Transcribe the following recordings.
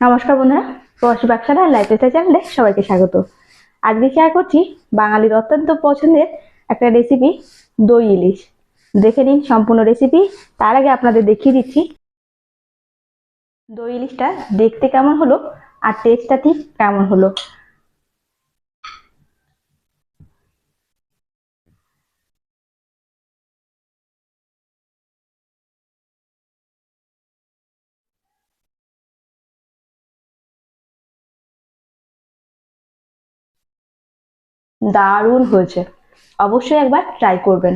নমস্কার বন্ধুরা, প্রবাসী ব্যবসার লাইফ স্টাইল চ্যানেলে সবাইকে স্বাগত। আজকে শেয়ার করছি বাঙালির অত্যন্ত পছন্দের একটা রেসিপি দই ইলিশ। দেখে নিন সম্পূর্ণ রেসিপি তার আগে আপনাদের দেখিয়ে দিচ্ছি। দই ইলিশটা দেখতে কেমন হলো আর টেস্টটা ঠিক কেমন হলো? দারুণ হয়েছে। অবশ্যই একবার ট্রাই করবেন।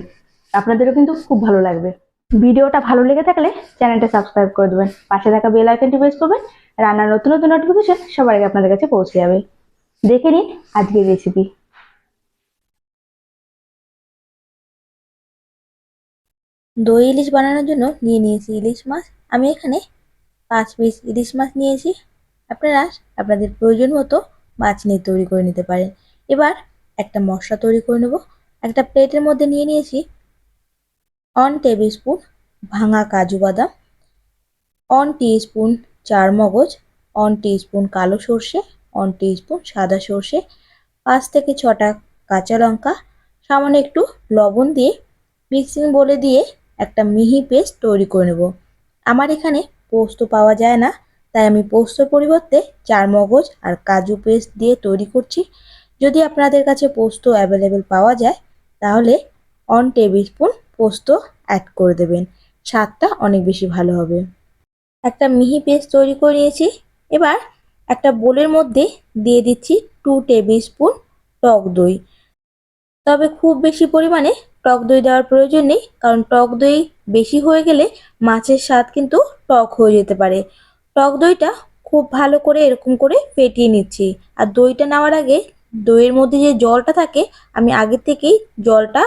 আপনাদেরও কিন্তু খুব ভালো লাগবে। ভিডিওটা ভালো লেগে থাকলে চ্যানেলটা সাবস্ক্রাইব করে দেবেন। পাশে থাকা বেল আইকনটি প্রেস করবেন। রান্নার নতুন নতুন নোটিফিকেশন সবার আগে আপনাদের কাছে পৌঁছে যাবে। দেখে নিন আজকের রেসিপি দই ইলিশ বানানোর জন্য নিয়ে নিয়েছি ইলিশ মাছ। আমি এখানে পাঁচ পিস ইলিশ মাছ নিয়েছি। আপনারা আপনাদের প্রয়োজন মতো মাছ নিয়ে তৈরি করে নিতে পারেন। এবার একটা মশলা তৈরি করে নেব। একটা প্লেটের মধ্যে নিয়ে নিয়েছি অন টেবিল স্পুন ভাঙা কাজু বাদাম অন স্পুন চার মগজ অন স্পুন কালো সর্ষে অন স্পুন সাদা সর্ষে, পাঁচ থেকে ছটা কাঁচা লঙ্কা, সামান্য একটু লবণ দিয়ে মিক্সিং বলে দিয়ে একটা মিহি পেস্ট তৈরি করে নেব। আমার এখানে পোস্ত পাওয়া যায় না, তাই আমি পোস্তর পরিবর্তে চার মগজ আর কাজু পেস্ট দিয়ে তৈরি করছি। যদি আপনাদের কাছে পোস্ত অ্যাভেলেবেল পাওয়া যায়, তাহলে অন টেবিল স্পুন পোস্ত অ্যাড করে দেবেন। স্বাদটা অনেক বেশি ভালো হবে। একটা মিহি পেস্ট তৈরি করে নিয়েছি। এবার একটা বোলের মধ্যে দিয়ে দিচ্ছি টু টেবিল স্পুন টক দই। তবে খুব বেশি পরিমাণে টক দই দেওয়ার প্রয়োজন নেই, কারণ টক দই বেশি হয়ে গেলে মাছের স্বাদ কিন্তু টক হয়ে যেতে পারে। টক দইটা খুব ভালো করে এরকম করে ফেটিয়ে নিচ্ছি। আর দইটা নেওয়ার আগে দইয়ের মধ্যে যে জলটা থাকে, আমি আগে থেকেই জলটা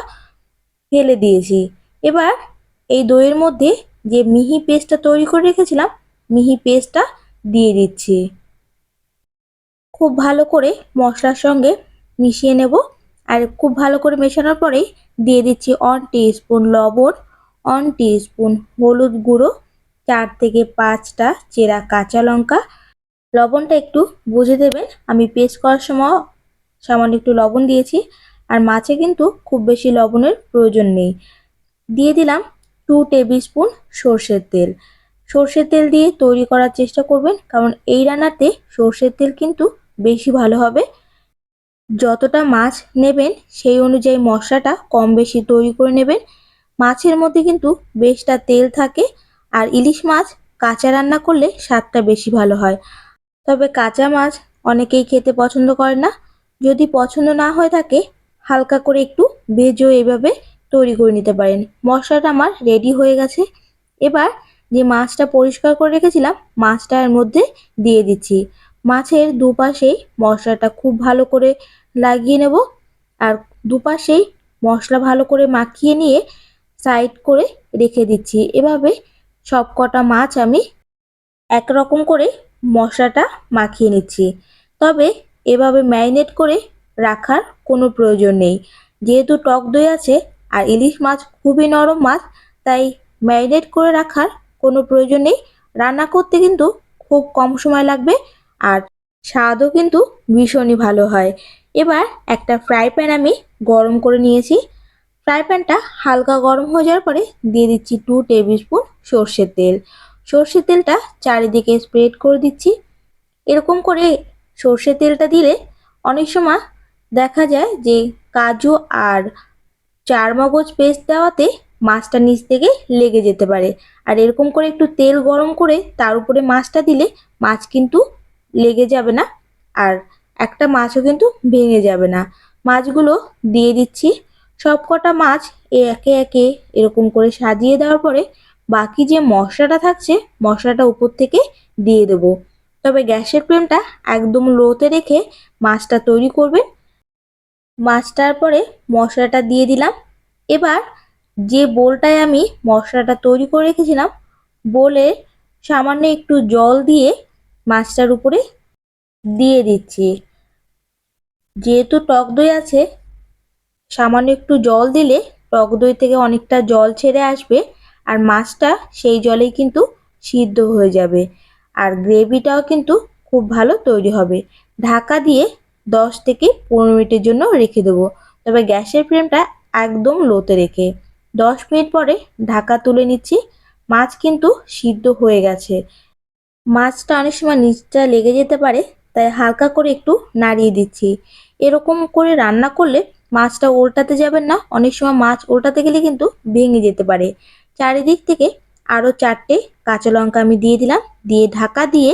ফেলে দিয়েছি। এবার এই দইয়ের মধ্যে যে মিহি পেস্টটা তৈরি করে রেখেছিলাম, মিহি পেস্টটা দিয়ে দিচ্ছি। খুব ভালো করে মশলার সঙ্গে মিশিয়ে নেব আর খুব ভালো করে মেশানোর পরেই দিয়ে দিচ্ছি অন স্পুন লবণ অন স্পুন হলুদ গুঁড়ো, চার থেকে পাঁচটা চেরা কাঁচা লঙ্কা। লবণটা একটু বুঝে দেবেন, আমি পেস্ট করার সময় সামান্য একটু লবণ দিয়েছি। আর মাছে কিন্তু খুব বেশি লবণের প্রয়োজন নেই। দিয়ে দিলাম টু টেবিল স্পুন সর্ষের তেল। সর্ষের তেল দিয়ে তৈরি করার চেষ্টা করবেন, কারণ এই রান্নাতে সর্ষের তেল কিন্তু বেশি ভালো হবে। যতটা মাছ নেবেন, সেই অনুযায়ী মশলাটা কম বেশি তৈরি করে নেবেন। মাছের মধ্যে কিন্তু বেশটা তেল থাকে, আর ইলিশ মাছ কাঁচা রান্না করলে স্বাদটা বেশি ভালো হয়। তবে কাঁচা মাছ অনেকেই খেতে পছন্দ করে না। যদি পছন্দ না হয়ে থাকে, হালকা করে একটু ভেজও এভাবে তৈরি করে নিতে পারেন। মশলাটা আমার রেডি হয়ে গেছে। এবার যে মাছটা পরিষ্কার করে রেখেছিলাম, মাছটা এর মধ্যে দিয়ে দিচ্ছি। মাছের দুপাশেই মশলাটা খুব ভালো করে লাগিয়ে নেব আর দুপাশেই মশলা ভালো করে মাখিয়ে নিয়ে সাইড করে রেখে দিচ্ছি। এভাবে সব কটা মাছ আমি একরকম করে মশলাটা মাখিয়ে নিচ্ছি। তবে এভাবে ম্যারিনেট করে রাখার কোনো প্রয়োজন নেই। যেহেতু টক দই আছে আর ইলিশ মাছ খুবই নরম মাছ, তাই ম্যারিনেট করে রাখার কোনো প্রয়োজন নেই। রান্না করতে কিন্তু খুব কম সময় লাগবে আর স্বাদও কিন্তু ভীষণই ভালো হয়। এবার একটা ফ্রাই প্যান আমি গরম করে নিয়েছি। ফ্রাই প্যানটা হালকা গরম হয়ে যাওয়ার পরে দিয়ে দিচ্ছি টু টেবিল স্পুন সর্ষের তেল। সর্ষের তেলটা চারিদিকে স্প্রেড করে দিচ্ছি। এরকম করে সর্ষের তেলটা দিলে অনেক সময় দেখা যায় যে কাজু আর চার মগজ পেস্ট দেওয়াতে মাছটা নিচ থেকে লেগে যেতে পারে। আর এরকম করে একটু তেল গরম করে তার উপরে মাছটা দিলে মাছ কিন্তু লেগে যাবে না আর একটা মাছও কিন্তু ভেঙে যাবে না। মাছগুলো দিয়ে দিচ্ছি। সব কটা মাছ একে একে এরকম করে সাজিয়ে দেওয়ার পরে বাকি যে মশলাটা থাকছে মশলাটা উপর থেকে দিয়ে দেবো। তবে গ্যাসের ফ্লেমটা একদম লোতে রেখে মাছটা তৈরি করবেন। মাছটার পরে মশলাটা দিয়ে দিলাম। এবার যে বোলটায় আমি মশলাটা তৈরি করে রেখেছিলাম, বোলে সামান্য একটু জল দিয়ে মাছটার উপরে দিয়ে দিচ্ছি। যেহেতু টক দই আছে, সামান্য একটু জল দিলে টক দই থেকে অনেকটা জল ছেড়ে আসবে আর মাছটা সেই জলেই কিন্তু সিদ্ধ হয়ে যাবে। আর গ্রেভিটাও কিন্তু খুব ভালো তৈরি হবে। ঢাকা দিয়ে দশ থেকে পনেরো মিনিটের জন্য রেখে দেবো। তবে গ্যাসের ফ্লেমটা একদম লোতে রেখে। দশ মিনিট পরে ঢাকা তুলে নিচ্ছি। মাছ কিন্তু সিদ্ধ হয়ে গেছে। মাছটা অনেক সময় নিচটা লেগে যেতে পারে, তাই হালকা করে একটু নাড়িয়ে দিচ্ছি। এরকম করে রান্না করলে মাছটা উল্টাতে যাবেন না। অনেক সময় মাছ উল্টাতে গেলে কিন্তু ভেঙে যেতে পারে। চারিদিক থেকে আরও চারটে কাঁচা লঙ্কা আমি দিয়ে দিলাম। দিয়ে ঢাকা দিয়ে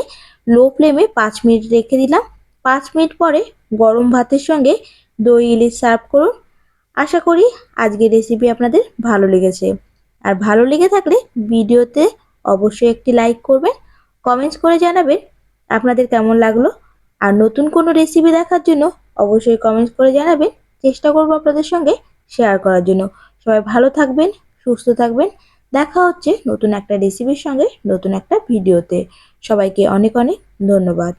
লো ফ্লেমে পাঁচ মিনিট রেখে দিলাম। পাঁচ মিনিট পরে গরম ভাতের সঙ্গে দই, ইলিশ সার্ভ করুন। আশা করি আজকের রেসিপি আপনাদের ভালো লেগেছে। আর ভালো লেগে থাকলে ভিডিওতে অবশ্যই একটি লাইক করবেন কমেন্টস করে জানাবেন আপনাদের কেমন লাগল। আর নতুন কোনো রেসিপি দেখার জন্য অবশ্যই কমেন্টস করে জানাবেন। চেষ্টা করব আপনাদের সঙ্গে শেয়ার করার জন্য। সবাই ভালো থাকবেন, সুস্থ থাকবেন। দেখা হচ্ছে নতুন একটা রেসিপির সঙ্গে নতুন একটা ভিডিওতে। সবাইকে অনেক অনেক ধন্যবাদ।